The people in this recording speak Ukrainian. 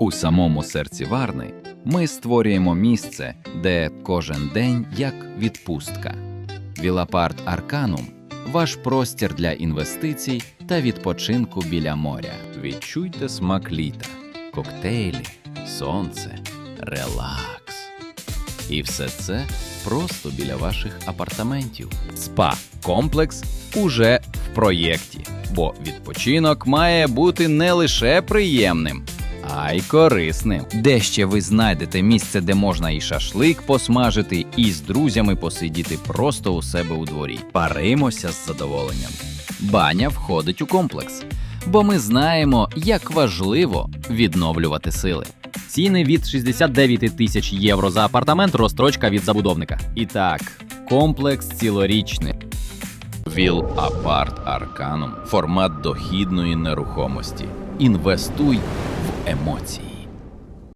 У самому серці Варни ми створюємо місце, де кожен день як відпустка. Вілапарт Арканум ваш простір для інвестицій та відпочинку біля моря. Відчуйте смак літа, коктейлі, сонце, релакс. І все це просто біля ваших апартаментів. Спа комплекс уже в проєкті, бо відпочинок має бути не лише приємним, а й корисним. Де ще ви знайдете місце, де можна і шашлик посмажити, і з друзями посидіти просто у себе у дворі. Паримося з задоволенням. Баня входить у комплекс, бо ми знаємо, як важливо відновлювати сили. Ціни від 69 тисяч євро за апартамент, розстрочка від забудовника. І так, комплекс цілорічний. Віл Апарт Arcanum формат дохідної нерухомості. Інвестуй в емоції.